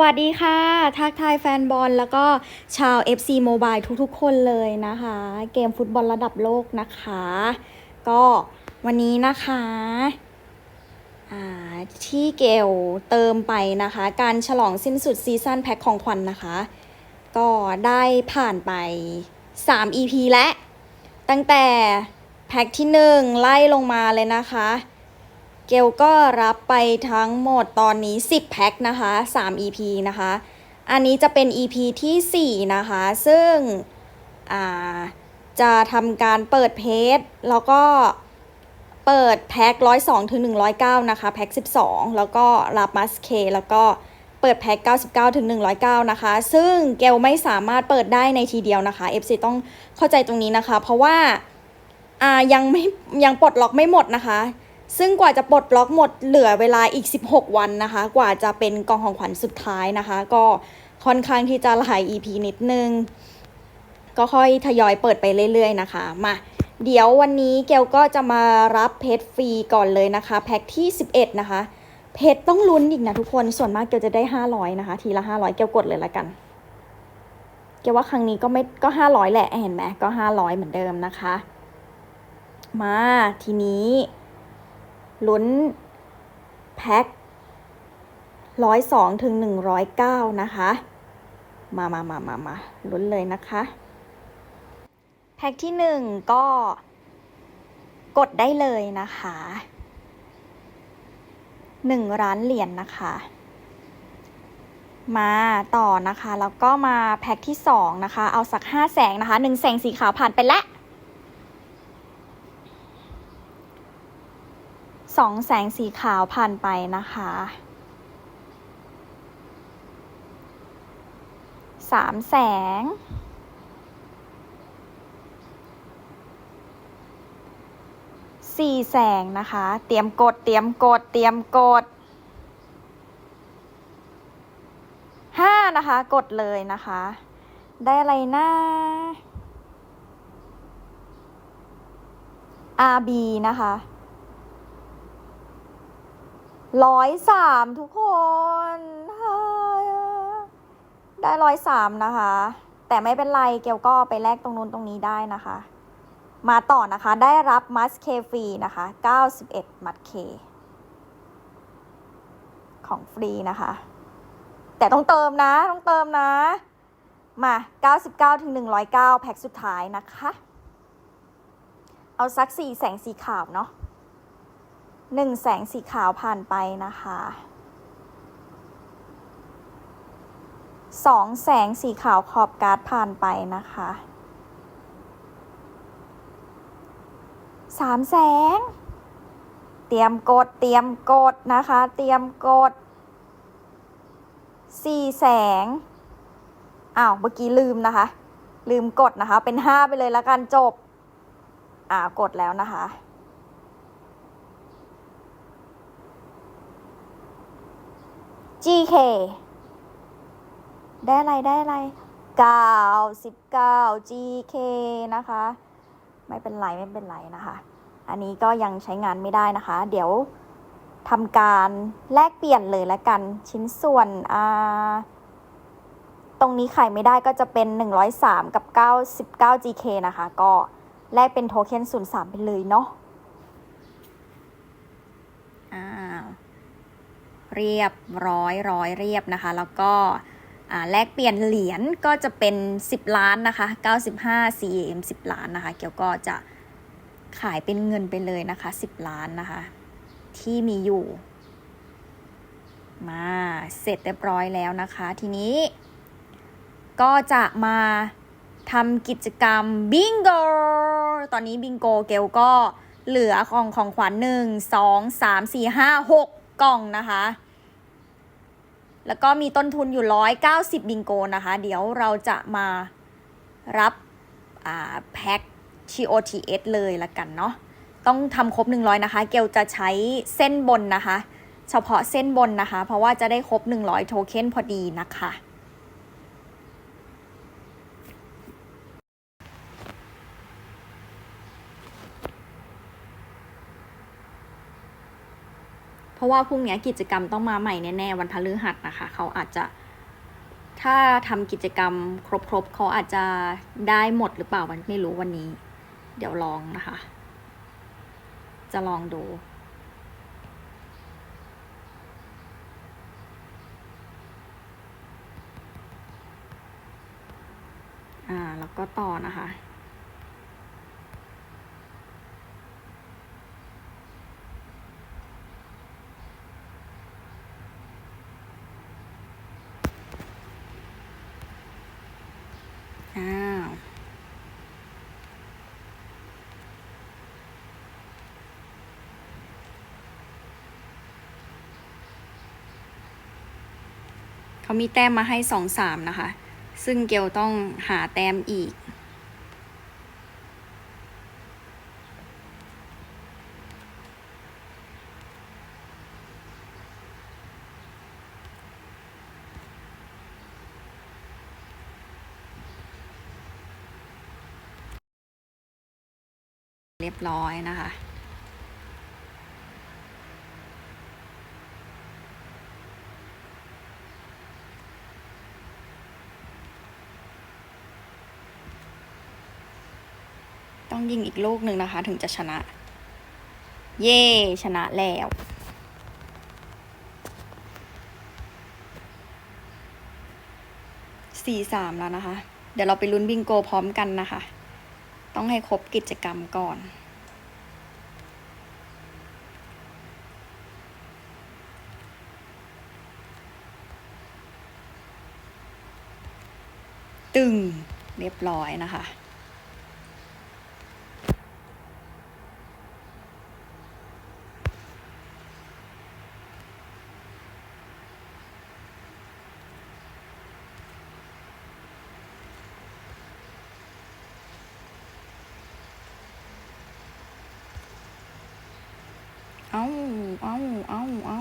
วัสดีค่ะ ทักทายแฟนบอลแล้วก็ชาว FC Mobile ทุกๆ คนเลยนะคะ เกมฟุตบอลระดับโลกนะคะ ก็วันนี้นะคะที่เกลเติมไปนะคะ การฉลองสิ้นสุดซีซั่นแพ็คของขวัญนนะคะ ก็ได้ผ่านไป 3 EP และ ตั้งแต่แพ็คที่ 1 ไล่ลงมาเลยนะคะ เกลก็รับไปทั้งหมดตอนนี้ 10 แพ็คนะคะ 3 EP นะคะ อันนี้จะเป็น EP ทีสี่4 นะคะ ซึ่งจะทำการเปิดเพจแล้วก็เปิดแพ็ค102ถึง109นะคะ แพ็ค12แล้วก็รับมัสเค แล้วก็เปิดแพ็ค99ถึง109นะคะ ซึ่งเกลไม่สามารถเปิดได้ในทีเดียวนะคะ FC ต้องเข้าใจตรงนี้นะคะ เพราะว่าอ่ายังไม่ยังปลดล็อกไม่หมดนะคะ ซึ่งกว่าจะปลดล็อกหมดเหลือเวลาอีก 16 วันนะคะ กว่าจะเป็นกองของขวัญสุดท้ายนะคะ ก็ค่อนข้างที่จะหลาย EP นิดนึง ก็ค่อยทยอยเปิดไปเรื่อย ๆ นะคะ มา เดี๋ยววันนี้เกลก็จะมารับเพชรฟรีก่อนเลยนะคะ แพ็คที่ 11 นะคะ เพชรต้องลุ้นอีกนะทุกคน ส่วนมากเกลจะได้ 500 นะคะ ทีละ 500 เกลกดเลยละกัน เกลว่าครั้งนี้ก็ไม่ก็ 500 แหละ เห็นไหมก็ 500 เหมือนเดิมนะคะ มาทีนี้ ลุ้นแพ็คร้อยสองถึงหนึ่งร้อยเก้านะคะ มามามามามาลุ้นเลยนะคะ แพ็คที่หนึ่งก็กดได้เลยนะคะหนึ่งร้านเหรียญนนะคะ มาต่อนะคะ แล้วก็มาแพ็คที่สองนะคะ เอาสักห้าแสงนะคะหนึ่งแสงสีขาวผ่านไปแล้ว สองแสงสีขาวผ่านไปนะคะสามแสง สี่แสงนะคะ เตรียมกด เตรียมกด เตรียมกดห้านะคะ กดเลยนะคะ ได้อะไรนะ RB นะคะ ร้อยสามทุกคนได้ร้อยสามนะคะ แต่ไม่เป็นไรเกลก็ไปแลกตรงนู้นตรงนี้ได้นะคะ มาต่อนะคะได้รับมัสเคฟรีนะคะ91มัดเคของฟรีนะคะ แต่ต้องเติมนะต้องเติมนะ มา 99ถึง109 แพ็คสุดท้ายนะคะ เอาสักสี่แสงสีขาวเนาะ หนึ่งแสงสีขาวผ่านไปนะคะสองแสงสีขาวขอบการ์ดผ่านไปนะคะสามแสง เตรียมกดเตรียมกดนะคะ เตรียมกดสี่แสงอ้าวเมื่อกี้ลืมนะคะ ลืมกดนะคะ เป็นห้าไปเลยแล้วกันจบ อ่ากดแล้วนะคะ GK ได้อะไรได้อะไร99 GK นะคะ ไม่เป็นไรไม่เป็นไรนะคะ อันนี้ก็ยังใช้งานไม่ได้นะคะ เดี๋ยวทำการแลกเปลี่ยนเลยละกันชิ้นส่วนอ่าตรงนี้ขายไม่ได้ก็จะเป็น 103 กับ 99 GK นะคะ ก็แลกเป็นโทเค็น03 ไปเลยเนาะอ้าว เรียบร้อยร้อยเรียบนะคะ แล้วก็แลกเปลี่ยนเหรียญก็จะเป็น 10 ล้านนะคะ 95 CM 10 ล้านนะคะ เกี่ยวก็จะขายเป็นเงินไปเลยนะคะ 10 ล้านนะคะ ที่มีอยู่ มาเสร็จเรียบร้อยแล้วนะคะ ทีนี้ ก็จะมาทำกิจกรรมบิงโก ตอนนี้บิงโกเกลก็เหลือของของขวัญหนึ่งสองสามสี่ห้าหกกล่องนะคะ แล้วก็มีต้นทุนอยู่ร้อยเก้าสิบบิงโกนะคะ เดี๋ยวเราจะมารับแพ็ค TOTS เลยละกันเนาะ ต้องทำครบ 100 นะคะ เกลจะใช้เส้นบนนะคะ เฉพาะเส้นบนนะคะ เพราะว่าจะได้ครบ 100 โทเค็นพอดีนะคะ พ ราะว่าพรุ่งนี้กิจกรรมต้องมาใหม่แน่ๆวันพฤหัสนะคะ เขาอาจจะ ถ้าทำกิจกรรมครบๆเขาอาจจะได้หมดหรือเปล่าวันไม่รู้วันนี้ เดี๋ยวลองนะคะ จะลองดูอ่าแล้วก็ต่อนะคะ อ้าวเขามีแต้มมาให้สองสามนะคะ ซึ่งเกลต้องหาแต้มอีก เรียบร้อยนะคะ ต้องยิงอีกลูกหนึ่งนะคะ ถึงจะชนะ เย่ชนะแล้วสี่สามแล้วนะคะ เดี๋ยวเราไปลุ้นบิงโกพร้อมกันนะคะ ต้องให้ครบกิจกรรมก่อนตึงเรียบร้อยนะคะ เอ้าเอ้าเอ้าเอ้า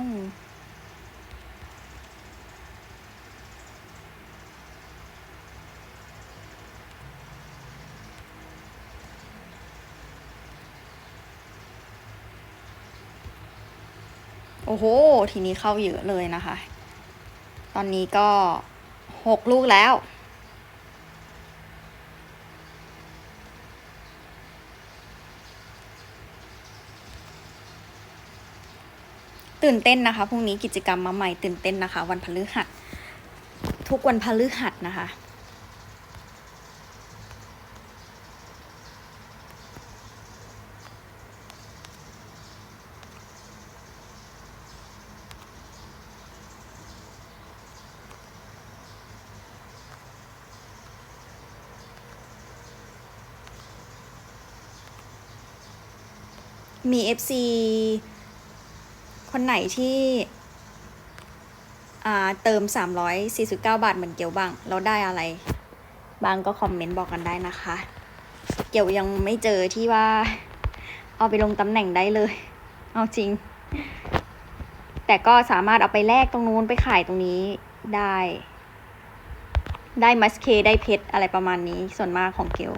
โอ้โห ทีนี้เข้าเยอะเลยนะคะ ตอนนี้ก็หกลูกแล้ว ตื่นเต้นนะคะพรุ่งนี้กิจกรรมมาใหม่ตื่นเต้นนะคะ วันพฤหัส ทุกวันพฤหัสนะคะมี FC คนไหนที่อ่าเติม 349 บาทเหมือนเกียวบ้างแล้วได้อะไรบางก็คอมเมนต์บอกกันได้นะคะ เกี่ยวยังไม่เจอที่ว่า เอาไปลงตำแหน่งได้เลย เอาจริง แต่ก็สามารถเอาไปแลกตรงนู้นไปขายตรงนี้ได้ ได้มัสเคได้เพชรอะไรประมาณนี้ส่วนมากของเกล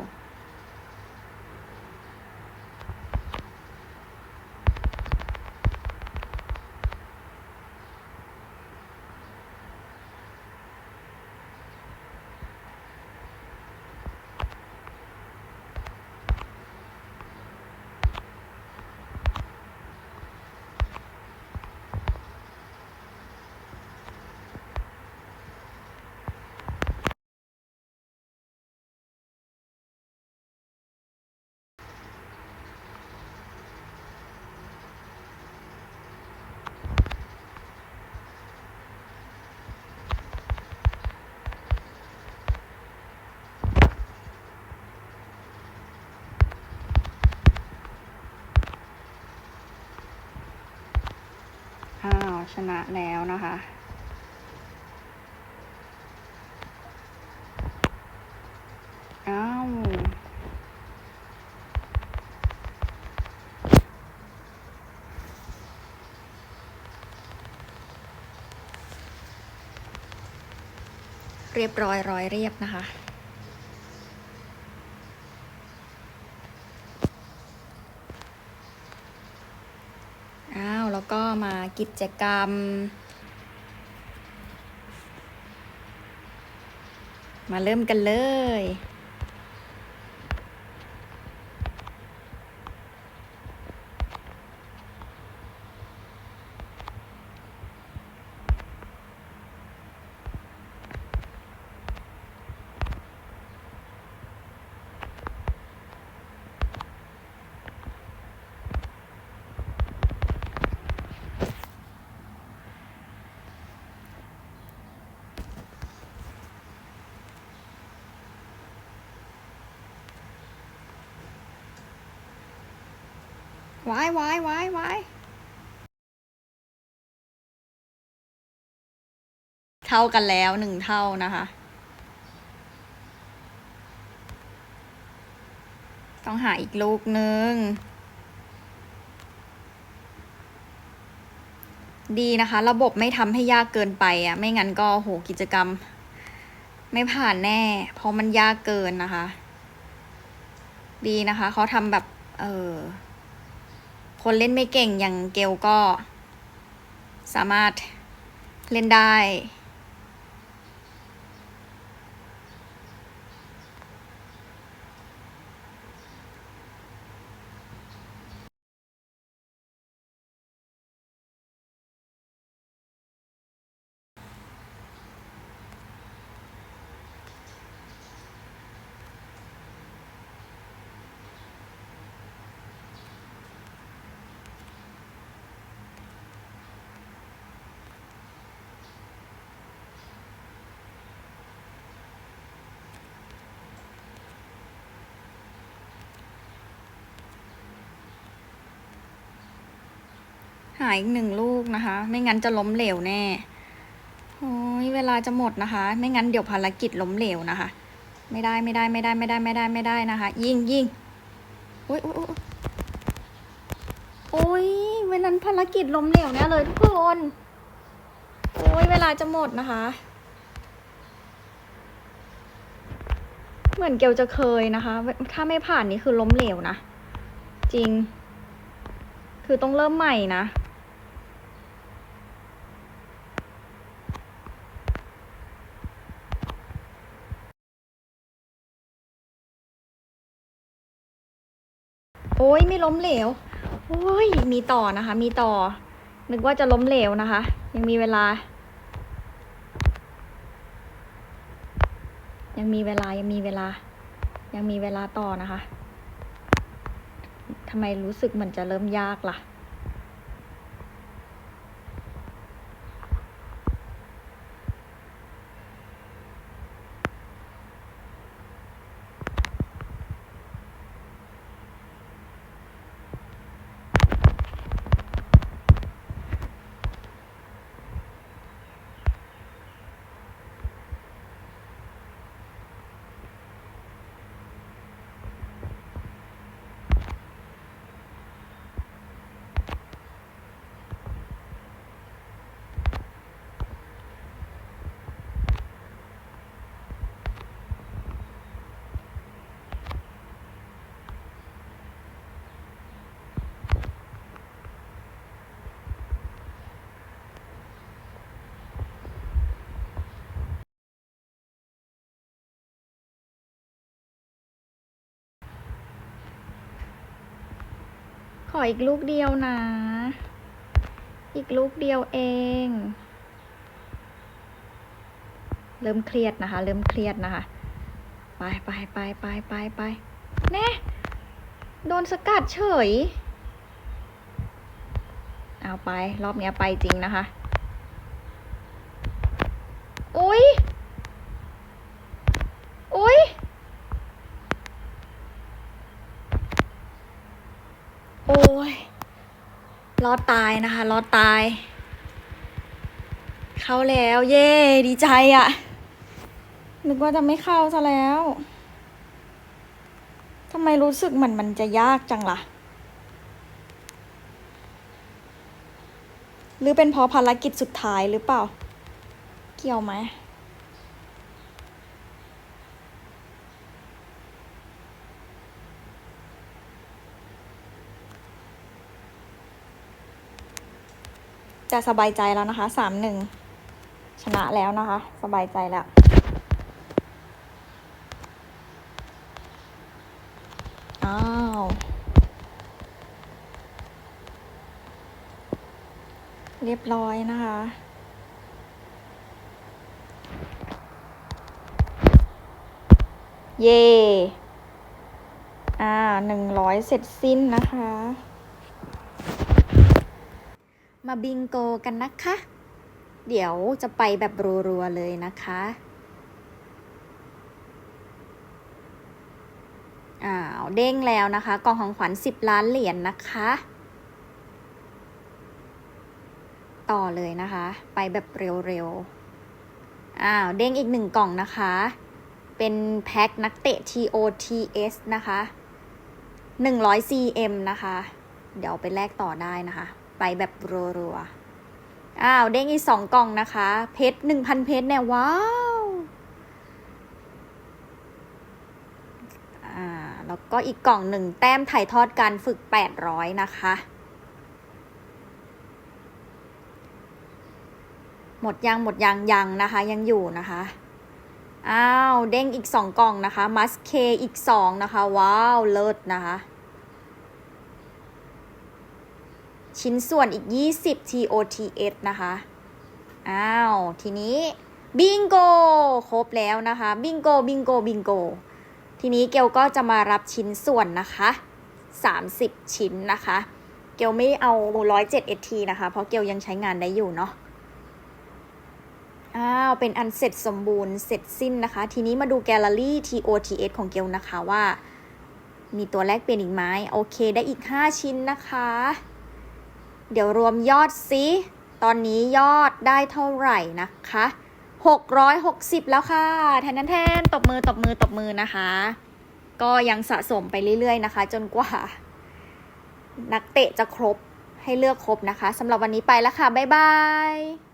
ชนะแล้วนะคะ อ้าว เรียบร้อยร้อยเรียบนะคะ อ้าว เรา แล้วก็ มากิจกรรม มาเริ่มกันเลย วายวายวายวายเท่ากันแล้วหนึ่งเท่านะคะ ต้องหาอีกลูกหนึ่งดีนะคะ ระบบไม่ทำให้ยากเกินไปอะ ไม่งั้นก็โหกิจกรรม ไม่ผ่านแน่ เพราะมันยากเกินนะคะ ดีนะคะเขาทำแบบ เออ คนเล่นไม่เก่งอย่างเกลก็สามารถเล่นได้าอีกหนึ่งลูกนะคะ ไม่งั้นจะล้มเหลวแน่โอ้ยเวลาจะหมดนะคะ ไม่งั้นเดี๋ยวภารกิจล้มเหลวนะคะ ไม่ได้ไม่ได้ไม่ได้ไม่ได้ไม่ได้ไม่ได้นะคะ ยิงยิงโอ้ยโอ้ยโอ้ยเวลาภารกิจล้มเหลวแน่เลยทุกคนโอ้ยเวลาจะหมดนะคะ เหมือนเกลจะเคยนะคะ ถ้าไม่ผ่านนี่คือล้มเหลวนะ จริง คือต้องเริ่มใหม่นะ อ้ยไม่ล้มเหลว โอ้ยมีต่อนะคะ มีต่อ นึกว่าจะล้มเหลวนะคะ ยังมีเวลา ยังมีเวลายังมีเวลา ยังมีเวลาต่อนะคะทำไมรู้สึกเหมือนจะเริ่มยากล่ะ ออีกลูกเดียวนะ อีกลูกเดียวเอง เริ่มเครียดนะคะ เริ่มเครียดนะคะ ไปไปไปไปไปไปแน่โดนสกัดเฉย เอาไปรอบเนี้ยไปจริงนะคะ อุ้ยอุ้ย โอ้ย รอดตายนะคะ รอดตาย เข้าแล้ว เย่ดีใจอะ่ะ นึกว่าจะไม่เข้าซะแล้วทำไมรู้สึกเหมือนมันจะยากจังล่ะ หรือเป็นเพราะภารกิจสุดท้ายหรือเปล่า เกี่ยวไหม จะสบายใจแล้วนะคะสามหนึ่งชนะแล้วนะคะ สบายใจแล้วอ้าวเรียบร้อยนะคะเย่อ่าหนึ่งร้อยเสร็จสิ้นนะคะ มาบิงโกกันนะคะ เดี๋ยวจะไปแบบรัวๆเลยนะคะ อ้าว เด้งแล้วนะคะ กองของขวัญ 10 ล้านเหรียญนะคะ ต่อเลยนะคะ ไปแบบเร็วๆ อ้าว เด้งอีกหนึ่งกล่องนะคะ เป็นแพ็คนักเตะ TOTS นะคะ 100 cm นะคะ เดี๋ยวไปแลกต่อได้นะคะ ไปแบบรัวๆ อ้าว เด้งอีกสองกล่องนะคะ เพชร1,000เพชรเนี่ยว้าว อ่า แล้วก็อีกกล่องหนึ่งแต้มถ่ายทอดการฝึก800นะคะ หมดยังหมดยังยังนะคะ ยังอยู่นะคะอ้าว เด้งอีกสองกล่องนะคะ มัสเคอีกสองนะคะ ว้าว เลิศนะคะ ชิ้นส่วนอีก 20 TOTS นะคะ อ้าว ทีนี้บิงโก ครบแล้วนะคะ บิงโก บิงโก บิงโก ทีนี้เกลก็จะมารับชิ้นส่วนนะคะ 30 ชิ้นนะคะ เกลไม่เอา 107 ST นะคะ เพราะเกลยังใช้งานได้อยู่เนาะ อ้าว เป็นอันเสร็จสมบูรณ์ เสร็จสิ้นนะคะ ทีนี้มาดูแกลเลอรี่ TOTS ของเกลนะคะว่า มีตัวแรกเปลี่ยนอีกไหมโอเค ได้อีก 5 ชิ้นนะคะ เดี๋ยวรวมยอดซิตอนนี้ยอดได้เท่าไหร่นะคะ660 แล้วค่ะ แทนแทนตบมือตบมือตบมือนะคะ ก็ยังสะสมไปเรื่อยๆนะคะ จนกว่า นักเตะจะครบให้เลือกครบนะคะสำหรับวันนี้ไปแล้วค่ะ บ๊ายบาย